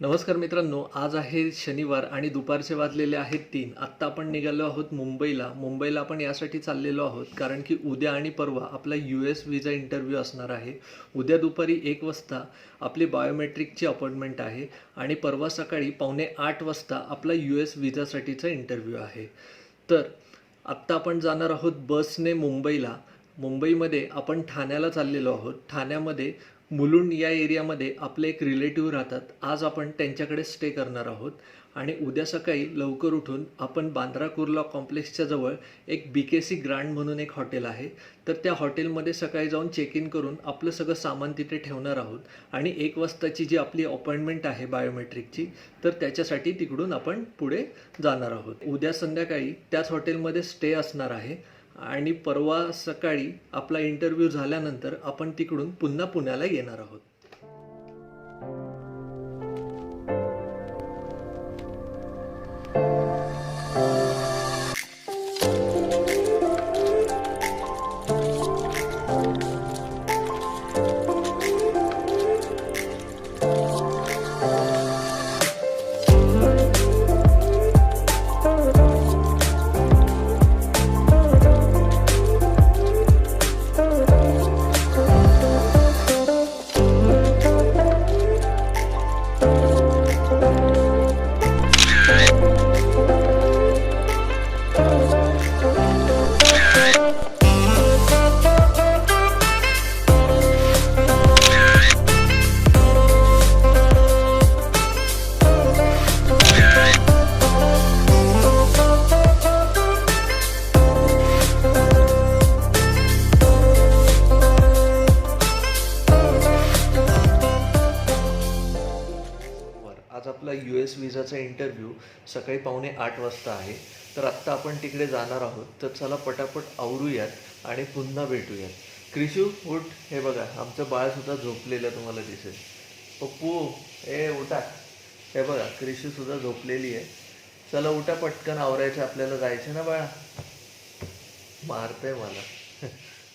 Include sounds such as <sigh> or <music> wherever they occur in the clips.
नमस्कार मित्रांनो आज आहे शनिवार आणि दुपारचे वाजलेले आहेत तीन. आत्ता आपण निघालो आहोत मुंबईला. मुंबईला आपण यासाठी चाललेलो आहोत कारण की उद्या आणि परवा आपला यू एस व्हिजा इंटरव्ह्यू असणार आहे. उद्या दुपारी एक वाजता आपली बायोमेट्रिकची अपॉइंटमेंट आहे आणि परवा सकाळी पावणे आठ वाजता आपला यू एस व्हिजासाठीचा इंटरव्ह्यू आहे. तर आत्ता आपण जाणार आहोत बसने मुंबईला. मुंबईमध्ये आपण ठाण्याला चाललेलो आहोत. ठाण्यामध्ये मुलुंड या एरियामध्ये आपले एक रिलेटिव्ह राहतात. आज आपण त्यांच्याकडे स्टे करणार आहोत. आणि उद्या सकाळी लवकर उठून आपण बांद्रा कुर्ला कॉम्प्लेक्सच्या जवळ एक बी के सी ग्रँड म्हणून एक हॉटेल आहे. तर त्या हॉटेलमध्ये सकाळी जाऊन चेक इन करून आपलं सगळं सामान तिथे ठेवणार आहोत. आणि एक वाजताची जी आपली अपॉइंटमेंट आहे बायोमेट्रिकची तर त्याच्यासाठी तिकडून आपण पुढे जाणार आहोत. उद्या संध्याकाळी त्याच हॉटेलमध्ये स्टे असणार आहे. आणि परवा सकाळी आपला इंटरव्ह्यू झाल्यानंतर आपण तिकडून पुन्हा पुण्याला येणार आहोत. Bye. त्याचा इंटरव्ह्यू सकाळी पावणे आठ वाजता आहे. तर आत्ता आपण तिकडे जाणार आहोत. तर चला पटापट आवरूयात आणि पुन्हा भेटूयात. क्रिशू उठ. हे बघा आमचं बाळसुद्धा झोपलेलं तुम्हाला दिसेल. पप्पू ए उठा. हे बघा क्रिशू सुद्धा झोपलेली आहे. चला उठा पटकन आवरायचं आपल्याला जायचं ना बाळा? मारतंय मला. <laughs>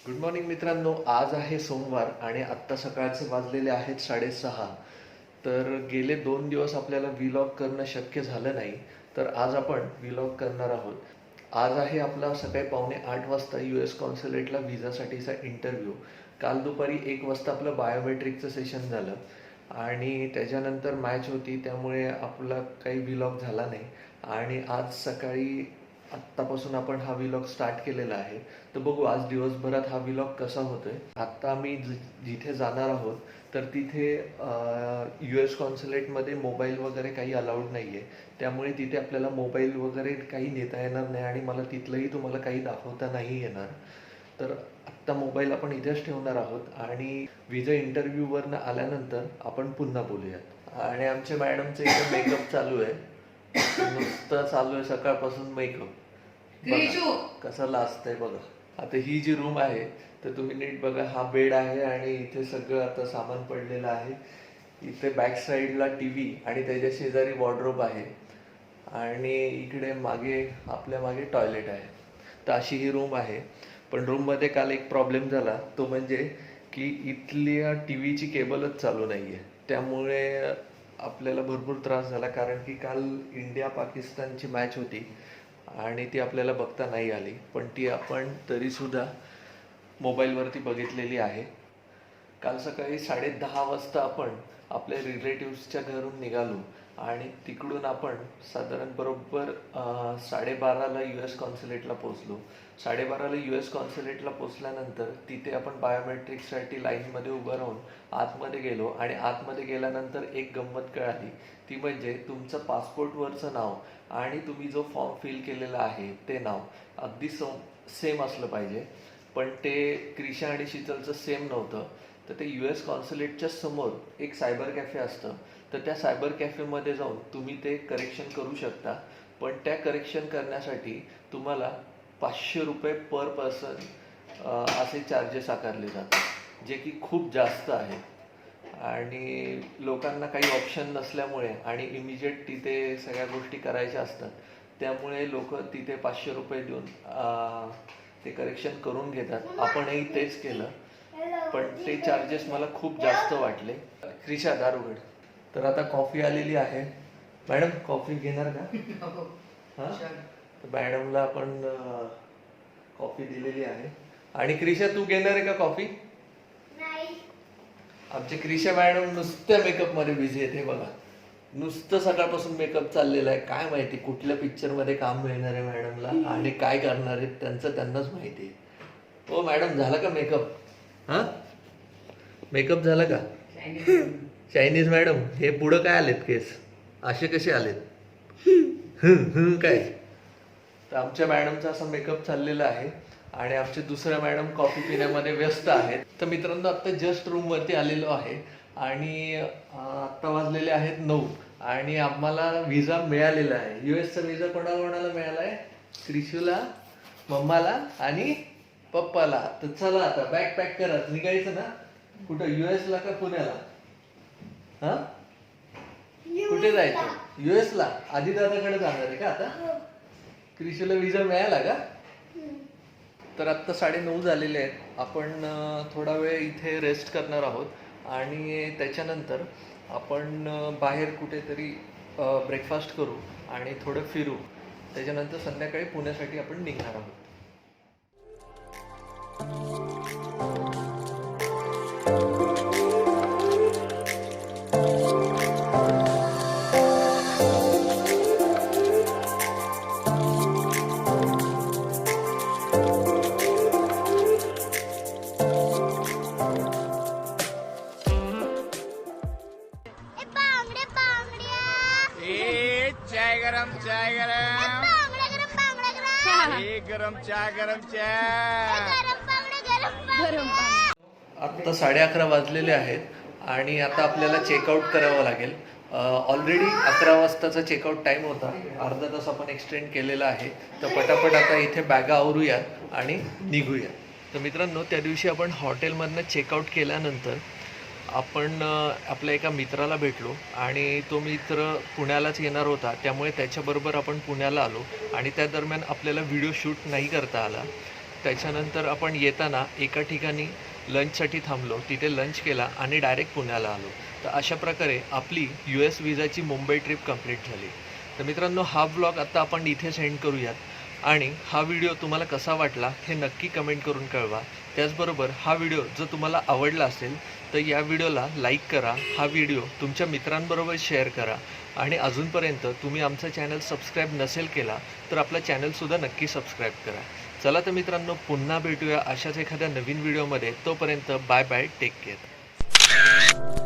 गुड मॉर्निंग मित्रांनो. आज आहे सोमवार आणि आत्ता सकाळचे वाजलेले आहेत साडेसहा. तर गेले दोन दिवस आपल्याला व्लॉग करणं शक्य झालं नाही तर आज आपण व्लॉग करणार आहोत. आज आहे आपला सकाळी पावणे आठ वाजता यू एस कॉन्सुलेटला व्हिजासाठीचा इंटरव्ह्यू काल दुपारी एक वाजता आपलं बायोमेट्रिकचं सेशन झालं आणि त्याच्यानंतर मॅच होती त्यामुळे आपला काही व्लॉग झाला नाही. आणि आज सकाळी आत्तापासून आपण हा व्लॉग स्टार्ट केलेला आहे. तर बघू आज दिवसभरात हा व्लॉग कसा होतोय. आत्ता आम्ही जिथे जाणार आहोत तर तिथे यू एस कॉन्सुलेटमध्ये मोबाईल वगैरे काही अलाउड नाही आहे त्यामुळे तिथे आपल्याला मोबाईल वगैरे काही नेता येणार नाही आणि मला तिथलंही तुम्हाला काही दाखवता नाही येणार. तर आत्ता मोबाईल आपण इथेच ठेवणार आहोत आणि विजा इंटरव्ह्यूवरनं आल्यानंतर आपण पुन्हा बोलूयात. आणि आमच्या मॅडमचं इथे मेकअप चालू आहे. नुसतं चालू आहे सकाळपासून मेकअप क्रिशू कसं लाजतंय बघा. आता ही जी रूम आहे तर तुम्ही नीट बघा हा बेड आहे आणि इथे सगळं आता सामान पडलेलं आहे. इथे बॅक साईडला टी व्ही आणि त्याच्या शेजारी वॉर्ड्रोब आहे. आणि इकडे मागे आपल्या मागे टॉयलेट आहे. तर अशी ही रूम आहे. पण रूममध्ये काल एक प्रॉब्लेम झाला. तो म्हणजे की इथल्या टी व्हीची केबलच चालू नाही आहे त्यामुळे आपल्याला भरपूर त्रास झाला. कारण की काल इंडिया पाकिस्तानची मॅच होती. आणि ती आपल्याला बघता नाही आली पण ती आपण तरीसुद्धा मोबाईलवरती बघितलेली आहे. काल सकाळी साडे दहा वाजता आपण आपल्या रिलेटिव्सच्या घरून निघालो. आणि तिकडून आपण साधारण बरोबर साडेबाराला यू एस कॉन्सुलेटला पोचलो साडेबाराला यू एस कॉन्सुलेटला पोचल्यानंतर तिथे आपण बायोमेट्रिकसाठी लाईनमध्ये उभं राहून आतमध्ये गेलो आणि आतमध्ये गेल्यानंतर एक गंमत कळाली. ती म्हणजे तुमचं पासपोर्टवरचं नाव आणि तुम्ही जो फॉर्म फिल केलेला आहे ते नाव. अगदी सेम असलं पाहिजे. पण ते क्रिशा आणि शीतलचं सेम नव्हतं. तर ते यू एस कॉन्सुलेटच्या समोर एक सायबर कॅफे असतं. तर त्या सायबर कॅफेमध्ये जाऊन तुम्ही ते करेक्शन करू शकता. पण त्या करेक्शन करण्यासाठी तुम्हाला पाचशे रुपये पर पर्सन असे चार्जेस आकारले जातात जे की खूप जास्त आहे आणि लोकांना काही ऑप्शन नसल्यामुळे आणि इमिजिएट तिथे सगळ्या गोष्टी करायच्या असतात त्यामुळे लोक तिथे पाचशे रुपये देऊन ते करेक्शन करून घेतात. आपणही तेच केलं. पण ते चार्जेस मला खूप जास्त वाटले. क्रिशा दारुगड. तर आता कॉफी आलेली आहे. मॅडम कॉफी घेणार का? <laughs> हा. तर मॅडमला आपण कॉफी दिलेली आहे. आणि क्रिशा तू घेणार आहे का कॉफी आमचे क्रिशा मॅडम नुसत्या मेकअपमध्ये बिझी आहेत हे बघा. नुसतं सकाळपासून मेकअप चाललेला आहे. काय माहिती कुठल्या पिक्चरमध्ये काम मिळणार आहे मॅडमला आणि काय करणार आहेत त्यांचं त्यांनाच माहिती आहे. हो मॅडम झाला का मेकअप हा? मेकअप झाला का? चायनीज मॅडम हे पुढं काय आलेत केस? असे कसे आलेत? हं, काय? तर आमच्या मॅडमचा असा मेकअप चाललेला आहे आणि आमचे दुसऱ्या मॅडम कॉफी पिण्यामध्ये व्यस्त आहेत. तर मित्रांनो आत्ता जस्ट रूमवरती आलेलो आहे आणि आत्ता वाजलेले आहेत नऊ आणि आम्हाला विजा मिळालेला आहे. यू एसचा विजा कोणाला कोणाला मिळाला आहे क्रिशूला मम्माला आणि पप्पाला. तर चला आता बॅग पॅक करा निघायचं ना? कुठं? यू एसला का पुण्याला? हा? कुठे जायचं? युएस ला. आधी दादाकडे जाणार आहे का आता? क्रिशूला विजा मिळाला का? तर आत्ता साडे नऊ झालेले आहेत. आपण थोडा वेळ इथे रेस्ट करणार आहोत. आणि त्याच्यानंतर आपण बाहेर कुठेतरी ब्रेकफास्ट करू आणि थोडं फिरू. त्याच्यानंतर संध्याकाळी पुण्यासाठी आपण निघणार आहोत. गरम ए गरम बांगड्या आत्ता साडे अकरा वाजलेले आहेत आणि आता आपल्याला चेकआउट करावं लागेल. ऑलरेडी अकरा वाजताचा चेकआउट टाईम होता. अर्धा तास आपण एक्सटेंड केलेला आहे. तर पटापट आता इथे बॅगा आवरूयात आणि निघूयात. तर मित्रांनो त्या दिवशी आपण हॉटेलमधनं चेकआउट केल्यानंतर आपण आपल्या एका मित्राला भेटलो आणि तो मित्र पुण्यालाच येणार होता. त्यामुळे त्याच्याबरोबर आपण पुण्याला आलो आणि त्या दरम्यान आपल्याला व्हिडिओ शूट नाही करता आला. त्याच्यानंतर आपण येताना एका ठिकाणी लंचसाठी थांबलो. तिथे लंच केला आणि डायरेक्ट पुण्याला आलो. तर अशा प्रकारे आपली यू एस विजाची मुंबई ट्रिप कंप्लीट झाली. तर मित्रांनो हा ब्लॉग आत्ता आपण इथे सेंड करूयात. आणि हा व्हिडिओ तुम्हाला कसा वाटला हे नक्की कमेंट करून कळवा. त्याचबरोबर हा व्हिडिओ जर तुम्हाला आवडला असेल तर या व्हिडिओला लाईक करा हा व्हिडिओ तुमच्या मित्रांबरोबर शेअर करा. आणि अजूनपर्यंत तुम्ही आमचा चॅनल सबस्क्राईब नसेल केला तर आपला चॅनलसुद्धा नक्की सबस्क्राईब करा. चला तर मित्रांनो पुन्हा भेटूया अशाच एखाद्या नवीन व्हिडिओमध्ये. तोपर्यंत बाय बाय टेक केअर